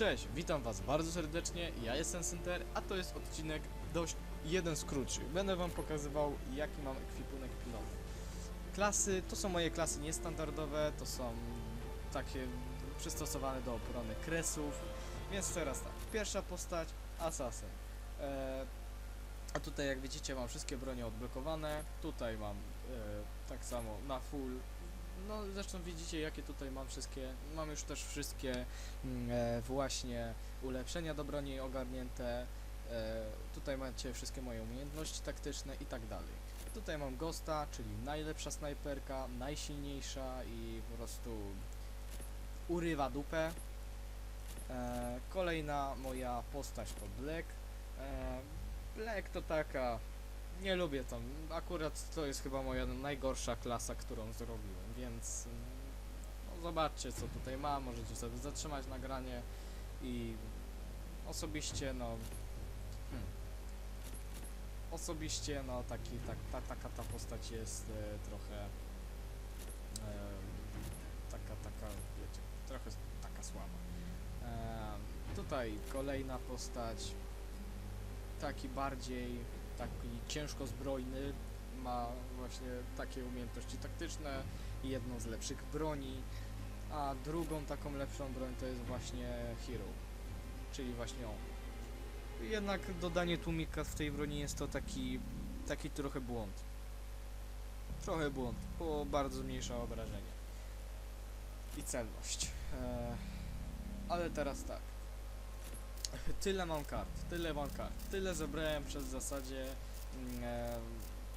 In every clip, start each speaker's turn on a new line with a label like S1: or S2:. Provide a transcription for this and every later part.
S1: Cześć, witam was bardzo serdecznie, ja jestem Center, a to jest odcinek dość jeden z krótszych. Będę wam pokazywał jaki mam ekwipunek pilowy. Klasy, to są moje klasy niestandardowe, to są takie przystosowane do obrony kresów, więc teraz tak, pierwsza postać, Assassin. E, a tutaj jak widzicie mam wszystkie bronie odblokowane, tutaj mam e, tak samo na full, no zresztą widzicie jakie tutaj mam wszystkie, mam już też wszystkie mm, e, właśnie ulepszenia do broni ogarnięte. E, tutaj macie wszystkie moje umiejętności taktyczne i tak dalej. Tutaj mam Ghosta, czyli najlepsza snajperka, najsilniejsza i po prostu urywa dupę. E, kolejna moja postać to Black. E, Black to taka. Nie lubię tam. Akurat to jest chyba moja najgorsza klasa, którą zrobiłem, więc mm, no, zobaczcie co tutaj mam. Możecie sobie zatrzymać nagranie i osobiście no. Hmm, osobiście no taki, tak, ta, taka ta postać jest e, trochę. E, taka, taka, wiecie, trochę taka słaba. E, tutaj kolejna postać. Taki bardziej taki ciężko zbrojny, ma właśnie takie umiejętności taktyczne i jedną z lepszych broni, a drugą taką lepszą broń to jest właśnie Hero, czyli właśnie on. Jednak dodanie tłumika w tej broni jest to taki, taki trochę błąd. Trochę błąd, bo bardzo zmniejsza obrażenia i celność. Eee, ale teraz tak. Tyle mam kart, tyle mam kart, tyle zebrałem przez w zasadzie mm, e,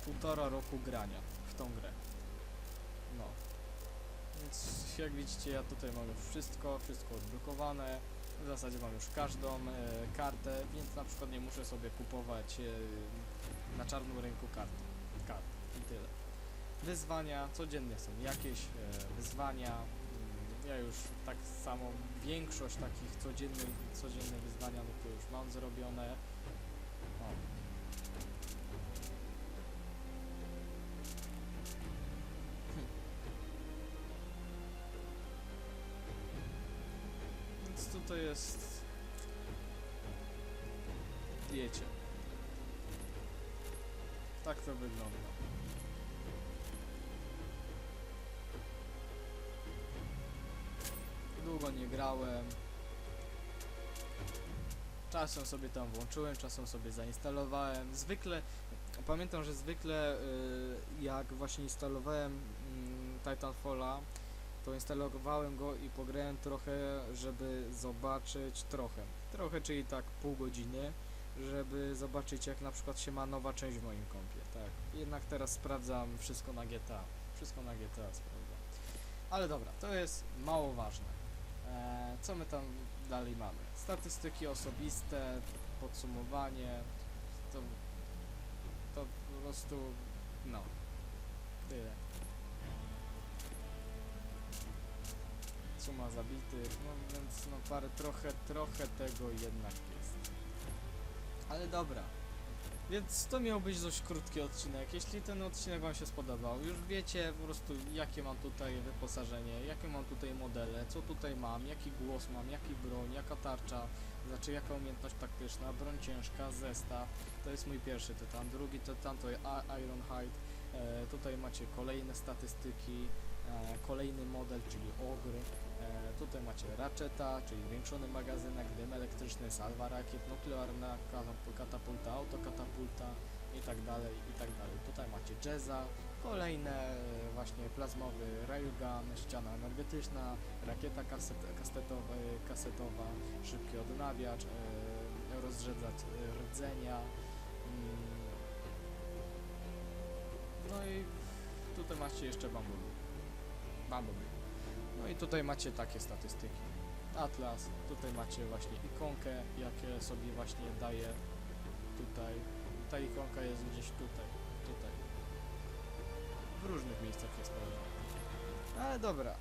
S1: półtora roku grania w tą grę. No. Więc jak widzicie ja tutaj mam już wszystko, wszystko odblokowane. W zasadzie mam już każdą e, kartę, więc na przykład nie muszę sobie kupować e, na czarnym rynku karty. Kart i tyle. Wyzwania, codziennie są jakieś e, wyzwania. Ja już tak samo większość takich codziennych, codziennych wyzwania, no to już mam zrobione. O. Hm. Więc tutaj jest... Wiecie. Tak to wygląda. Długo nie grałem. Czasem sobie tam włączyłem, czasem sobie zainstalowałem. Zwykle, pamiętam, że zwykle y, jak właśnie instalowałem mm, Titanfalla, to instalowałem go i pograłem trochę, żeby zobaczyć trochę. Trochę, czyli tak pół godziny, żeby zobaczyć jak na przykład się ma nowa część w moim kompie. Tak. Jednak teraz sprawdzam wszystko na GTA. Wszystko na GTA sprawdzam. Ale dobra, to jest mało ważne. Eee, co my tam dalej mamy? Statystyki osobiste, podsumowanie. To, to po prostu no. Tyle. Suma zabitych, no więc no parę, trochę, trochę tego jednak jest. Ale dobra. Więc to miał być dość krótki odcinek. Jeśli ten odcinek Wam się spodobał, już wiecie po prostu jakie mam tutaj wyposażenie, jakie mam tutaj modele, co tutaj mam, jaki głos mam, jaki broń, jaka tarcza, znaczy jaka umiejętność taktyczna, broń ciężka, zestaw. To jest mój pierwszy tytan. Drugi tytan to Ironhide. E, tutaj macie kolejne statystyki, e, kolejny model, czyli ogry. E, tutaj macie Ratcheta, czyli zwiększony magazynek, dym elektryczny, salwa rakiet, nuklearna katap- katapulta, autokatapulta i tak dalej, i tak dalej. Tutaj macie Jezza, kolejne e, właśnie plazmowy railgun, ściana energetyczna, rakieta kaset, kasetowa, kasetowa, szybki odnawiacz, e, rozrzedzacz e, rdzenia. Mm. No i tutaj macie jeszcze Bumblebee. Bumblebee. No i tutaj macie takie statystyki. Atlas, tutaj macie właśnie ikonkę, jakie sobie właśnie daje tutaj. Ta ikonka jest gdzieś tutaj, tutaj. W różnych miejscach jest pewnie. Ale dobra.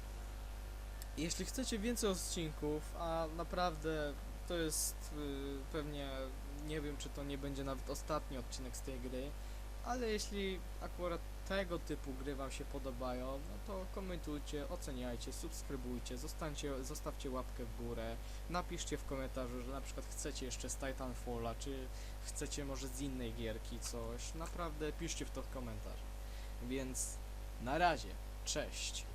S1: Jeśli chcecie więcej odcinków, a naprawdę to jest y, pewnie, nie wiem czy to nie będzie nawet ostatni odcinek z tej gry, ale jeśli akurat tego typu gry Wam się podobają, no to komentujcie, oceniajcie, subskrybujcie, zostańcie, zostawcie łapkę w górę, napiszcie w komentarzu, że na przykład chcecie jeszcze z Titanfalla, czy chcecie może z innej gierki coś, naprawdę piszcie w to w komentarzach. Więc na razie, cześć!